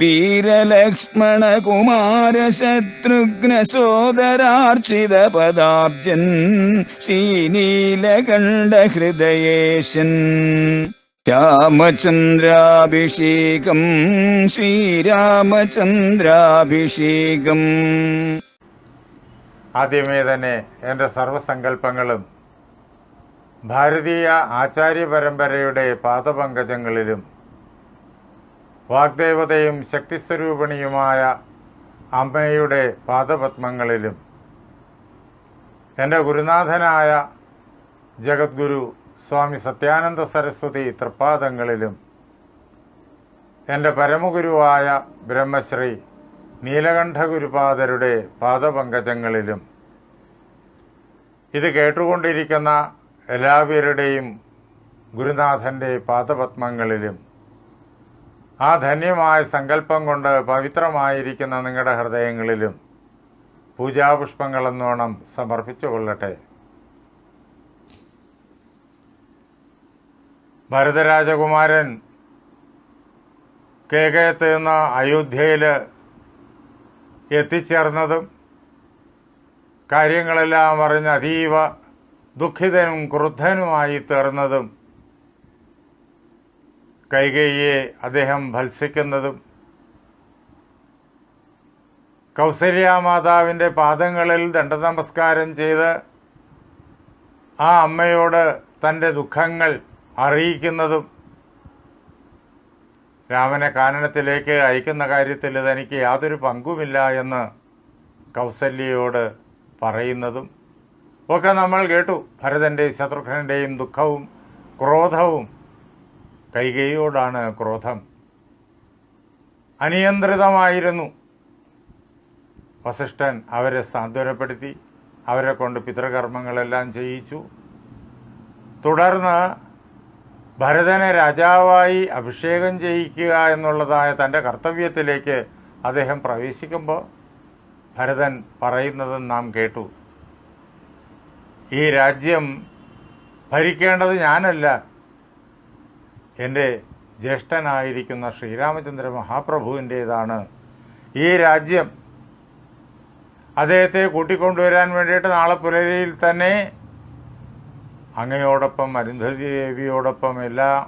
വീരലക്ഷ്മണ കുമാര ശത്രുഘ്ന സോദരാർച്ചിത പദാബ്ജൻ ശ്രീനീലകണ്ഠ ഹൃദയേശൻ രാമചന്ദ്രാഭിഷേകം ശ്രീരാമചന്ദ്രാഭിഷേകം. ആദ്യമേ തന്നെ എന്റെ സർവസങ്കല്പങ്ങളും ഭാരതീയ ആചാര്യ പരമ്പരയുടെ പാദപങ്കജങ്ങളിലും വാഗ്ദേവതയും ശക്തിസ്വരൂപിണിയുമായ അമ്മയുടെ പാദപത്മങ്ങളിലും എന്റെ ഗുരുനാഥനായ ജഗദ്ഗുരു സ്വാമി സത്യാനന്ദ സരസ്വതി തൃപ്പാദങ്ങളിലും എന്റെ പരമഗുരുവായ ബ്രഹ്മശ്രീ നീലകണ്ഠഗുരുപാദരുടെ പാദപങ്കജങ്ങളിലും ഇത് കേട്ടുകൊണ്ടിരിക്കുന്ന എല്ലാവരുടെയും ഗുരുനാഥന്റെ പാദപത്മങ്ങളിലും ആ ധന്യമായ സങ്കല്പം കൊണ്ട് പവിത്രമായിരിക്കുന്ന നിങ്ങളുടെ ഹൃദയങ്ങളിലും പൂജാപുഷ്പങ്ങളെന്നോണം സമർപ്പിച്ചുകൊള്ളട്ടെ ഭരതരാജകുമാരൻ കേകയത്ത് നിന്ന് അയോധ്യയിൽ എത്തിച്ചേർന്നതും കാര്യങ്ങളെല്ലാം അറിഞ്ഞ് അതീവ ദുഃഖിതനും ക്രുദ്ധനുമായി തീർന്നതും കൈകേയിയെ അദ്ദേഹം ഭത്സിക്കുന്നതും കൗസല്യാമാതാവിന്റെ പാദങ്ങളിൽ ദണ്ഡനമസ്കാരം ചെയ്ത് ആ അമ്മയോട് തന്റെ ദുഃഖങ്ങൾ അറിയിക്കുന്നതും രാമനെ കാനനത്തിലേക്ക് അയക്കുന്ന കാര്യത്തിൽ തനിക്ക് യാതൊരു പങ്കുമില്ല എന്ന് കൗസല്യയോട് പറയുന്നതും ഒക്കെ നമ്മൾ കേട്ടു ഭരതന്റെയും ശത്രുഘ്നന്റെയും ദുഃഖവും ക്രോധവും കൈകേയോടാണ് ക്രോധം. അനിയന്ത്രിതമായിരുന്നു. വസിഷ്ഠൻ അവരെ സാന്ത്വനപ്പെടുത്തി അവരെ കൊണ്ട് പിതൃകർമ്മങ്ങളെല്ലാം ചെയ്യിച്ചു. തുടർന്ന് ഭരതനെ രാജാവായി അഭിഷേകം ചെയ്യിക്കുക എന്നുള്ളതായ തന്റെ കർത്തവ്യത്തിലേക്ക് അദ്ദേഹം പ്രവേശിക്കുമ്പോൾ ഭരതൻ പറയുന്നത് നാം കേട്ടു. ഈ രാജ്യം ഭരിക്കേണ്ടത് ഞാനല്ല എന്റെ ജ്യേഷ്ഠനായിരിക്കുന്ന ശ്രീരാമചന്ദ്ര മഹാപ്രഭുവിന്റേതാണ് ഈ രാജ്യം. അദ്ദേഹത്തെ കൂട്ടിക്കൊണ്ടുവരാൻ വേണ്ടിയിട്ട് നാളെ പുലരിയിൽ തന്നെ അങ്ങയോടൊപ്പം അരുന്ധതി ദേവിയോടൊപ്പം എല്ലാ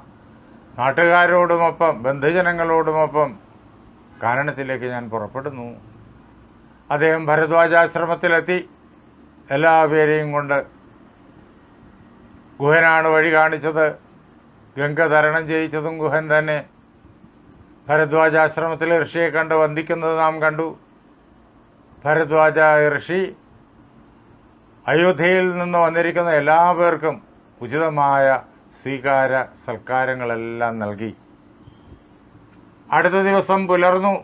നാട്ടുകാരോടുമൊപ്പം ബന്ധുജനങ്ങളോടുമൊപ്പം കാരണത്തിലേക്ക് ഞാൻ പുറപ്പെടുന്നു. അദ്ദേഹം ഭരദ്വാജാശ്രമത്തിലെത്തി. എല്ലാവരെയും കൊണ്ട് ഗുഹനാണ് വഴി കാണിച്ചത്. ഗംഗ തരണം ചെയ്യിച്ചതും ഗുഹൻ തന്നെ. ഭരദ്വാജാശ്രമത്തിലെ ഋഷിയെ കണ്ട് വന്ദിക്കുന്നത് നാം കണ്ടു. ഭരദ്വാജ ഋഷി അയോധ്യയിൽ നിന്ന് വന്നിരിക്കുന്ന എല്ലാ പേർക്കും ഉചിതമായ സ്വീകാര സൽക്കാരങ്ങളെല്ലാം നൽകി. അടുത്ത ദിവസം പുലർന്നു.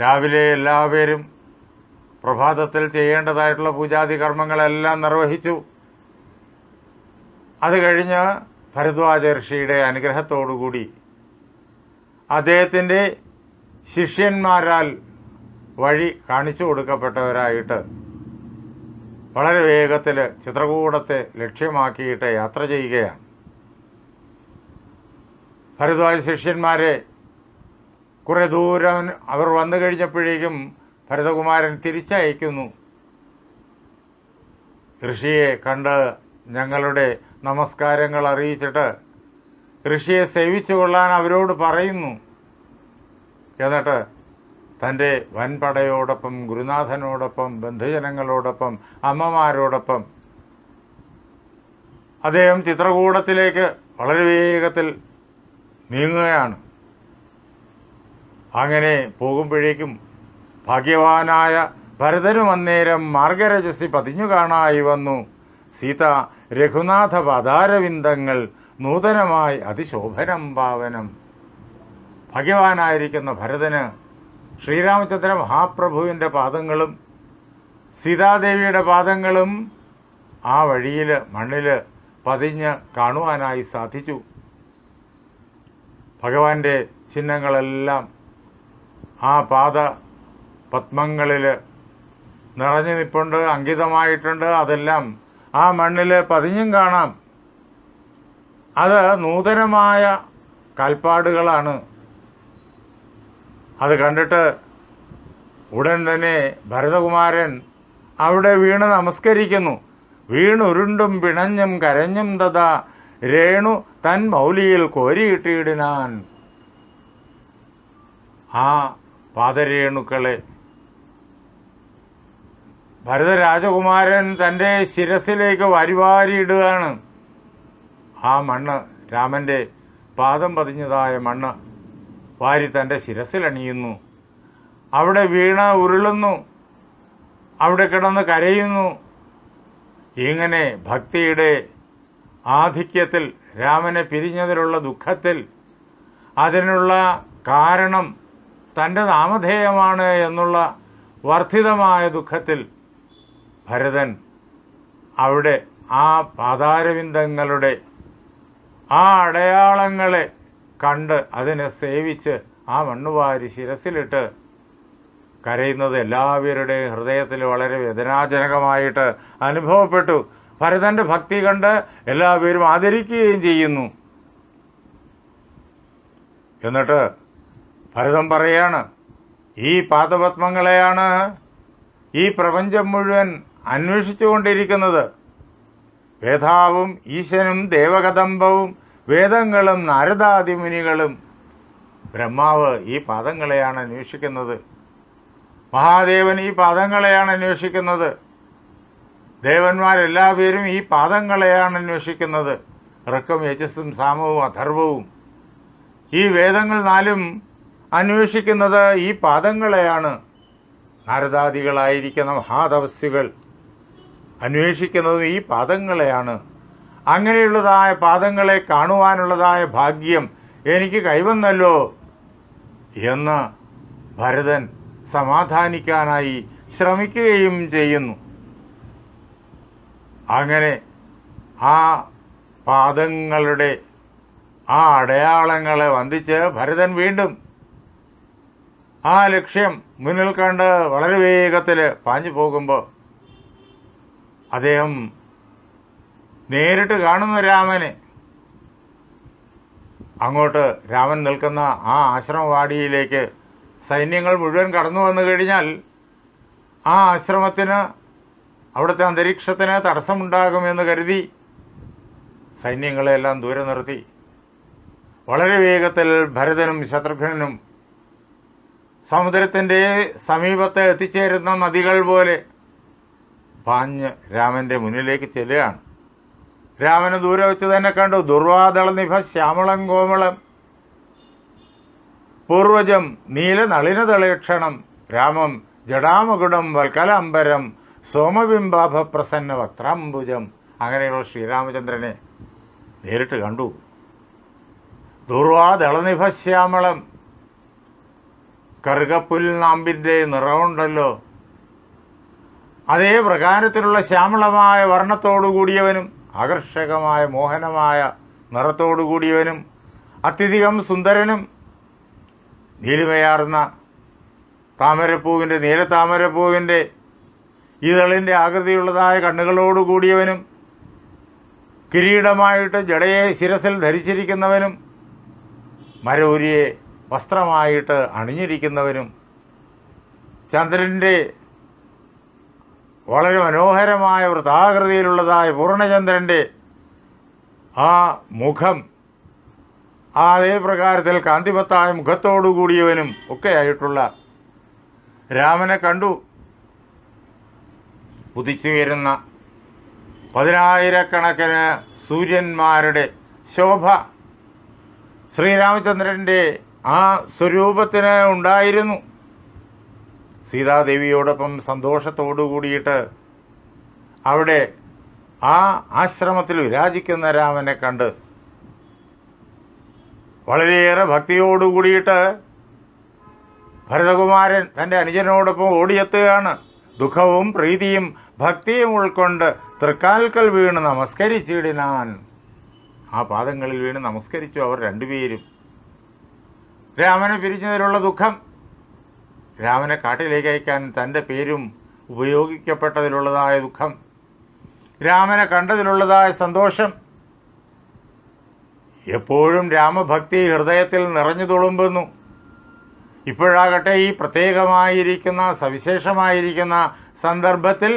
രാവിലെ എല്ലാവരും പ്രഭാതത്തിൽ ചെയ്യേണ്ടതായിട്ടുള്ള പൂജാതി കർമ്മങ്ങളെല്ലാം നിർവഹിച്ചു. അത് കഴിഞ്ഞ് ഭരദ്വാജ ഋഷിയുടെ അനുഗ്രഹത്തോടുകൂടി അദ്ദേഹത്തിന്റെ ശിഷ്യന്മാരാൽ വഴി കാണിച്ചു കൊടുക്കപ്പെട്ടവരായിട്ട് വളരെ വേഗത്തിൽ ചിത്രകൂടത്തെ ലക്ഷ്യമാക്കിയിട്ട് യാത്ര ചെയ്യുകയാണ്. ഭരദ്വാജ ശിഷ്യന്മാരെ കുറെ ദൂരം അവർ വന്നു കഴിഞ്ഞപ്പോഴേക്കും ഭരതകുമാരൻ തിരിച്ചയക്കുന്നു. ഋഷിയെ കണ്ട് ഞങ്ങളുടെ നമസ്കാരങ്ങൾ അറിയിച്ചിട്ട് ഋഷിയെ സേവിച്ചു കൊള്ളാൻ അവരോട് പറയുന്നു. എന്നിട്ട് തന്റെ വൻപടയോടൊപ്പം ഗുരുനാഥനോടൊപ്പം ബന്ധുജനങ്ങളോടൊപ്പം അമ്മമാരോടൊപ്പം അദ്ദേഹം ചിത്രകൂടത്തിലേക്ക് വളരെ വേഗത്തിൽ നീങ്ങുകയാണ്. അങ്ങനെ പോകുമ്പോഴേക്കും ഭാഗ്യവാനായ ഭരതനും അന്നേരം മാർഗരജസി പതിഞ്ഞു കാണായി വന്നു. സീത രഘുനാഥ പദാരവിന്ദങ്ങൾ നൂതനമായി അതിശോഭനം പാവനം. ഭഗവാനായിരിക്കുന്ന ഭരതന് ശ്രീരാമചന്ദ്ര മഹാപ്രഭുവിന്റെ പാദങ്ങളും സീതാദേവിയുടെ പാദങ്ങളും ആ വഴിയിൽ മണ്ണിൽ പതിഞ്ഞ് കാണുവാനായി സാധിച്ചു. ഭഗവാന്റെ ചിഹ്നങ്ങളെല്ലാം ആ പാദ പത്മങ്ങളിൽ നിറഞ്ഞു നിൽപ്പുണ്ട് അങ്കിതമായിട്ടുണ്ട്. അതെല്ലാം ആ മണ്ണിൽ പതിഞ്ഞും കാണാം. അത് നൂതനമായ കാൽപ്പാടുകളാണ്. അത് കണ്ടിട്ട് ഉടൻ തന്നെ ഭരതകുമാരൻ അവിടെ വീണ് നമസ്കരിക്കുന്നു. വീണുരുണ്ടും പിണഞ്ഞും കരഞ്ഞും തഥാ രേണു തൻ മൗലിയിൽ കോരിയിട്ടിടിനാൻ. ആ പാദരേണുക്കളെ ഭരതരാജകുമാരൻ തന്റെ ശിരസിലേക്ക് വരിവാരിയിടുകയാണ്. ആ മണ്ണ് രാമന്റെ പാദം പതിഞ്ഞതായ മണ്ണ് വാരി തന്റെ ശിരസിലണിയുന്നു. അവിടെ വീണ ഉരുളുന്നു. അവിടെ കിടന്ന് കരയുന്നു. ഇങ്ങനെ ഭക്തിയുടെ ആധിക്യത്തിൽ രാമനെ പിരിഞ്ഞതിലുള്ള ദുഃഖത്തിൽ അതിനുള്ള കാരണം തന്റെ നാമധേയമാണ് എന്നുള്ള വർദ്ധിതമായ ദുഃഖത്തിൽ ഭരതൻ അവിടെ ആ പാതാരവിന്ദങ്ങളുടെ ആ അടയാളങ്ങളെ കണ്ട് അതിനെ സേവിച്ച് ആ മണ്ണുവാരി ശിരസിലിട്ട് കരയുന്നത് എല്ലാവരുടെയും ഹൃദയത്തിൽ വളരെ വേദനാജനകമായിട്ട് അനുഭവപ്പെട്ടു. ഭരതന്റെ ഭക്തി കണ്ട് എല്ലാവരും ആദരിക്കുകയും ചെയ്യുന്നു. എന്നിട്ട് ഭരതം പറയാണ് ഈ പാദപത്മങ്ങളെയാണ് ഈ പ്രപഞ്ചം മുഴുവൻ അന്വേഷിച്ചുകൊണ്ടിരിക്കുന്നത്. വേദാവും ഈശനും ദേവകദംബവും വേദങ്ങളും നാരദാദിമുനികളും. ബ്രഹ്മാവ് ഈ പാദങ്ങളെയാണ് അന്വേഷിക്കുന്നത്. മഹാദേവൻ ഈ പാദങ്ങളെയാണ് അന്വേഷിക്കുന്നത്. ദേവന്മാരെല്ലാവരും ഈ പാദങ്ങളെയാണ് അന്വേഷിക്കുന്നത്. ഋക്കും യജസ്സും സാമവും അഥർവവും. ഈ വേദങ്ങൾ നാലും അന്വേഷിക്കുന്നത് ഈ പാദങ്ങളെയാണ്. നാരദാദികളായിരിക്കുന്ന മഹാതപസ്സുകൾ. അന്വേഷിക്കുന്നതും ഈ പാദങ്ങളെയാണ്. അങ്ങനെയുള്ളതായ പാദങ്ങളെ കാണുവാനുള്ളതായ ഭാഗ്യം എനിക്ക് കൈവന്നല്ലോ എന്ന് ഭരതൻ സമാധാനിക്കാനായി ശ്രമിക്കുകയും ചെയ്യുന്നു. അങ്ങനെ ആ പാദങ്ങളുടെ ആ അടയാളങ്ങളെ വന്ദിച്ച് ഭരതൻ വീണ്ടും ആ ലക്ഷ്യം മുന്നിൽ കണ്ട് വളരെ വേഗത്തിൽ പാഞ്ഞു പോകുമ്പോൾ അദ്ദേഹം നേരിട്ട് കാണുന്നു രാമനെ. അങ്ങോട്ട് രാമൻ നിൽക്കുന്ന ആ ആശ്രമവാടിയിലേക്ക് സൈന്യങ്ങൾ മുഴുവൻ കടന്നു വന്നു കഴിഞ്ഞാൽ ആ ആശ്രമത്തിന് അവിടുത്തെ അന്തരീക്ഷത്തിന് തടസ്സമുണ്ടാകുമെന്ന് കരുതി സൈന്യങ്ങളെല്ലാം ദൂരെ നിർത്തി. വളരെ വേഗത്തിൽ ഭരതനും ശത്രുഘ്നും സമുദ്രത്തിന്റെ സമീപത്ത് എത്തിച്ചേരുന്ന നദികൾ പോലെ പാഞ്ഞ് രാമന്റെ മുന്നിലേക്ക് ചെല്ലുകയാണ്. രാമന് ദൂരെ വെച്ച് തന്നെ കണ്ടു. ദുർവാദള നിഭ ശ്യാമളം കോമളം. പൂർവജം നീലനളിനതളീക്ഷണം രാമം ജടാമകുടം വൽക്കലാംബരം. സോമബിംബാഭ പ്രസന്ന വക്രാംബുജം. അങ്ങനെയുള്ള ശ്രീരാമചന്ദ്രനെ നേരിട്ട് കണ്ടു. ദുർവാദളനിഭ ശ്യാമളം. കറുകപ്പുൽ നാമ്പിന്റെ നിറമുണ്ടല്ലോ. അതേ പ്രകാരത്തിലുള്ള ശ്യാമളമായ വർണത്തോടു കൂടിയവനും ആകർഷകമായ മോഹനമായ നിറത്തോടു കൂടിയവനും അത്യധികം സുന്ദരനും നീലിമയാർന്ന താമരപ്പൂവിന്റെ നീല താമരപ്പൂവിന്റെ ഇതളിന്റെ ആകൃതിയുള്ളതായ കണ്ണുകളോട് കൂടിയവനും കിരീടമായിട്ട് ജടയെ ശിരസിൽ ധരിച്ചിരിക്കുന്നവനും മരൂരിയെ വസ്ത്രമായിട്ട് അണിഞ്ഞിരിക്കുന്നവനും ചന്ദ്രന്റെ വളരെ മനോഹരമായ വൃത്താകൃതിയിലുള്ളതായ പൂർണചന്ദ്രന്റെ ആ മുഖം ആ അതേ പ്രകാരത്തിൽ കാന്തിമത്തായ മുഖത്തോടു കൂടിയവനും ഒക്കെ ആയിട്ടുള്ള രാമനെ കണ്ടു. ഉദിച്ചുയരുന്ന പതിനായിരക്കണക്കിന് സൂര്യന്മാരുടെ ശോഭ ശ്രീരാമചന്ദ്രന്റെ ആ സ്വരൂപത്തിന് ഉണ്ടായിരുന്നു. സീതാദേവിയോടൊപ്പം സന്തോഷത്തോടു കൂടിയിട്ട് അവിടെ ആ ആശ്രമത്തിൽ വിരാജിക്കുന്ന രാമനെ കണ്ട് വളരെയേറെ ഭക്തിയോടു കൂടിയിട്ട് ഭരതകുമാരൻ തന്റെ അനുജനോടൊപ്പം ഓടിയെത്തുകയാണ്. ദുഃഖവും പ്രീതിയും ഭക്തിയും ഉൾക്കൊണ്ട് തൃക്കാൽക്കൽ വീണ് നമസ്കരിച്ചിടിനാൻ. ആ പാദങ്ങളിൽ വീണ് നമസ്കരിച്ചു അവർ രണ്ടുപേരും. രാമനെ പിരിഞ്ഞതിലുള്ള ദുഃഖം രാമനെ കാട്ടിലേക്ക് അയക്കാൻ തന്റെ പേരും ഉപയോഗിക്കപ്പെട്ടതിലുള്ളതായ ദുഃഖം രാമനെ കണ്ടതിലുള്ളതായ സന്തോഷം. എപ്പോഴും രാമഭക്തി ഹൃദയത്തിൽ നിറഞ്ഞു തുളുമ്പുന്നു. ഇപ്പോഴാകട്ടെ ഈ പ്രത്യേകമായിരിക്കുന്ന സവിശേഷമായിരിക്കുന്ന സന്ദർഭത്തിൽ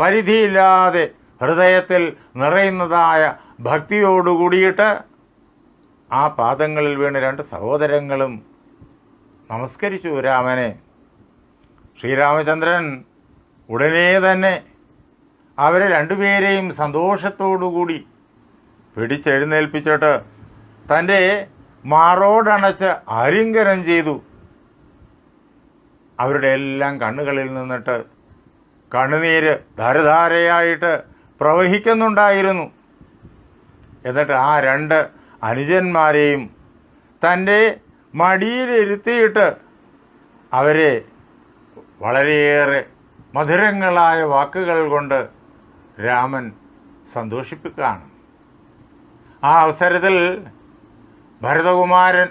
പരിധിയില്ലാതെ ഹൃദയത്തിൽ നിറയുന്നതായ ഭക്തിയോടുകൂടിയിട്ട് ആ പാദങ്ങളിൽ വീണ് രണ്ട് സഹോദരങ്ങളും നമസ്കരിച്ചു രാമനെ. ശ്രീരാമചന്ദ്രൻ ഉടനെ തന്നെ അവരെ രണ്ടുപേരെയും സന്തോഷത്തോടുകൂടി പിടിച്ചെഴുന്നേൽപ്പിച്ചിട്ട് തന്റെ മാറോടണച്ച് അരിങ്കരം ചെയ്തു. അവരുടെ എല്ലാം കണ്ണുകളിൽ നിന്നിട്ട് കണ്ണുനീര് ധാരധാരയായിട്ട് പ്രവഹിക്കുന്നുണ്ടായിരുന്നു. എന്നിട്ട് ആ രണ്ട് അനുജന്മാരെയും തന്റെ മടിയിലിരുത്തിയിട്ട് അവരെ വളരെയേറെ മധുരങ്ങളായ വാക്കുകൾ കൊണ്ട് രാമൻ സന്തോഷിപ്പിക്കുകയാണ്. ആ അവസരത്തിൽ ഭരതകുമാരൻ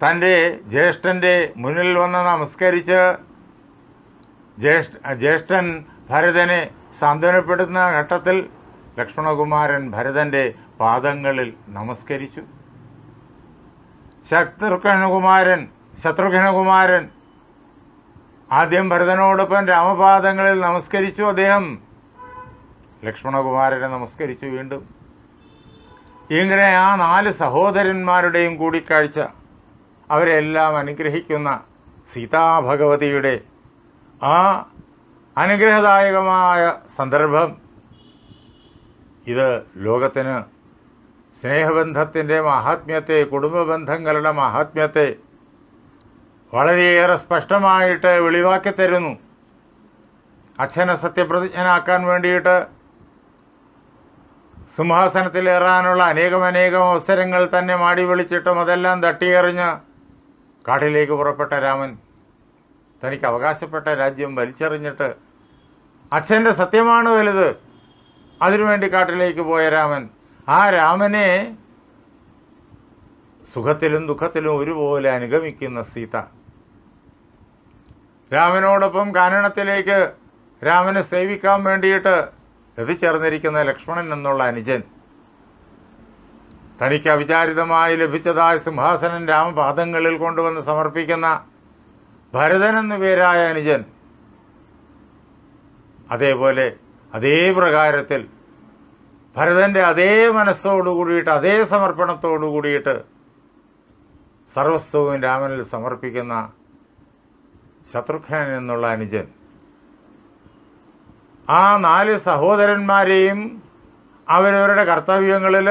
തന്റെ ജ്യേഷ്ഠന്റെ മുന്നിൽ വന്ന് നമസ്കരിച്ച് ജ്യേഷ്ഠ ജ്യേഷ്ഠൻ ഭരതനെ സാന്ത്വനപ്പെടുത്തുന്ന ഘട്ടത്തിൽ ലക്ഷ്മണകുമാരൻ ഭരതന്റെ പാദങ്ങളിൽ നമസ്കരിച്ചു. ശത്രുഘ്നകുമാരൻ ശത്രുഘ്നകുമാരൻ ആദ്യം ഭരതനോടൊപ്പം രാമപാദങ്ങളിൽ നമസ്കരിച്ചു അദ്ദേഹം. ലക്ഷ്മണകുമാരനെ നമസ്കരിച്ചു വീണ്ടും. ഇങ്ങനെ ആ നാല് സഹോദരന്മാരുടെയും കൂടിക്കാഴ്ച അവരെല്ലാം അനുഗ്രഹിക്കുന്ന സീതാഭഗവതിയുടെ ആ അനുഗ്രഹദായകമായ സന്ദർഭം. ഇത് ലോകത്തിന് സ്നേഹബന്ധത്തിന്റെ മഹാത്മ്യത്തെ കുടുംബ ബന്ധങ്ങളുടെ മഹാത്മ്യത്തെ വളരെയേറെ സ്പഷ്ടമായിട്ട് വെളിവാക്കി തരുന്നു. അച്ഛനെ സത്യപ്രതിജ്ഞനാക്കാൻ വേണ്ടിയിട്ട് സിംഹാസനത്തിലേറാനുള്ള അനേകമനേകം അവസരങ്ങൾ തന്നെ മാടി വിളിച്ചിട്ടും അതെല്ലാം തട്ടിയെറിഞ്ഞ് കാട്ടിലേക്ക് പുറപ്പെട്ട രാമൻ തനിക്ക് അവകാശപ്പെട്ട രാജ്യം വലിച്ചെറിഞ്ഞിട്ട് അച്ഛന്റെ സത്യമാണ് വലുത്. അതിനുവേണ്ടി കാട്ടിലേക്ക് പോയ രാമൻ ആ രാമനെ സുഖത്തിലും ദുഃഖത്തിലും ഒരുപോലെ അനുഗമിക്കുന്ന സീത. രാമനോടൊപ്പം കാനനത്തിലേക്ക് രാമനെ സേവിക്കാൻ വേണ്ടിയിട്ട് എത്തിച്ചേർന്നിരിക്കുന്ന ലക്ഷ്മണൻ എന്നുള്ള അനുജൻ. തനിക്ക് അവിചാരിതമായി ലഭിച്ചതായ സിംഹാസനം രാമപാദങ്ങളിൽ കൊണ്ടുവന്ന് സമർപ്പിക്കുന്ന ഭരതൻ എന്നു പേരായ അനുജൻ. അതേപോലെ അതേ പ്രകാരത്തിൽ ഭരതന്റെ അതേ മനസ്സോടു കൂടിയിട്ട് അതേ സമർപ്പണത്തോടു കൂടിയിട്ട് സർവസ്വവും രാമനിൽ സമർപ്പിക്കുന്ന ശത്രുഘ്നൻ എന്നുള്ള അനുജൻ. ആ നാല് സഹോദരന്മാരെയും അവരവരുടെ കർത്തവ്യങ്ങളിൽ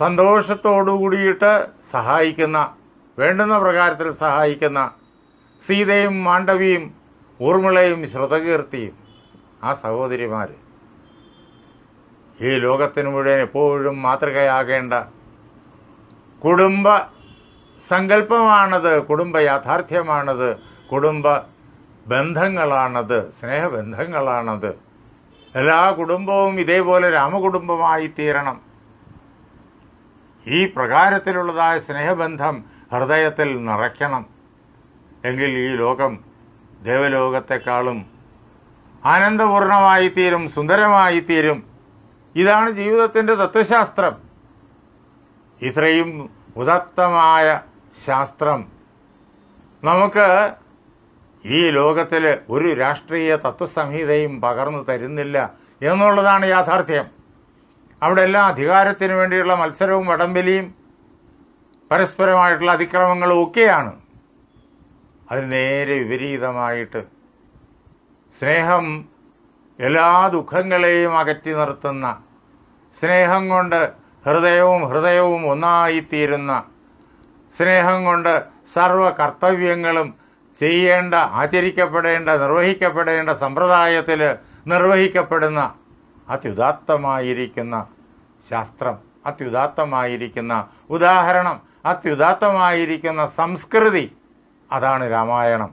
സന്തോഷത്തോടു കൂടിയിട്ട് സഹായിക്കുന്ന വേണ്ടുന്ന പ്രകാരത്തിൽ സഹായിക്കുന്ന സീതയും മാണ്ഡവിയും ഊർമിളയും ശ്രുതകീർത്തിയും ആ സഹോദരിമാർ ഈ ലോകത്തിന് മുഴുവൻ എപ്പോഴും മാതൃകയാകേണ്ട കുടുംബ സങ്കല്പമാണത് കുടുംബ യാഥാർത്ഥ്യമാണത് കുടുംബ ബന്ധങ്ങളാണത് സ്നേഹബന്ധങ്ങളാണത്. എല്ലാ കുടുംബവും ഇതേപോലെ രാമകുടുംബമായി തീരണം. ഈ പ്രകാരത്തിലുള്ളതായ സ്നേഹബന്ധം ഹൃദയത്തിൽ നിറയ്ക്കണം. എങ്കിൽ ഈ ലോകം ദേവലോകത്തെക്കാളും ആനന്ദപൂർണമായി തീരും സുന്ദരമായി തീരും. ഇതാണ് ജീവിതത്തിന്റെ തത്വശാസ്ത്രം. ഇത്രയും ഉദത്തമായ ശാസ്ത്രം. നമുക്ക് ഈ ലോകത്തിൽ ഒരു രാഷ്ട്രീയ തത്വസംഹിതയും പകർന്നു തരുന്നില്ല എന്നുള്ളതാണ് യാഥാർത്ഥ്യം. അവിടെ എല്ലാ അധികാരത്തിന് വേണ്ടിയുള്ള മത്സരവും വടംവലിയും പരസ്പരമായിട്ടുള്ള അതിക്രമങ്ങളും ഒക്കെയാണ്. അതിന് നേരെ വിപരീതമായിട്ട് സ്നേഹം എല്ലാ ദുഃഖങ്ങളെയും അകറ്റി നിർത്തുന്ന സ്നേഹം കൊണ്ട് ഹൃദയവും ഹൃദയവും ഒന്നായിത്തീരുന്ന സ്നേഹം കൊണ്ട് സർവ കർത്തവ്യങ്ങളും ചെയ്യേണ്ട ആചരിക്കപ്പെടേണ്ട നിർവഹിക്കപ്പെടേണ്ട സമ്പ്രദായത്തിൽ നിർവഹിക്കപ്പെടുന്ന അത്യുദാത്തമായിരിക്കുന്ന ശാസ്ത്രം അത്യുദാത്തമായിരിക്കുന്ന ഉദാഹരണം അത്യുദാത്തമായിരിക്കുന്ന സംസ്കൃതി അതാണ് രാമായണം.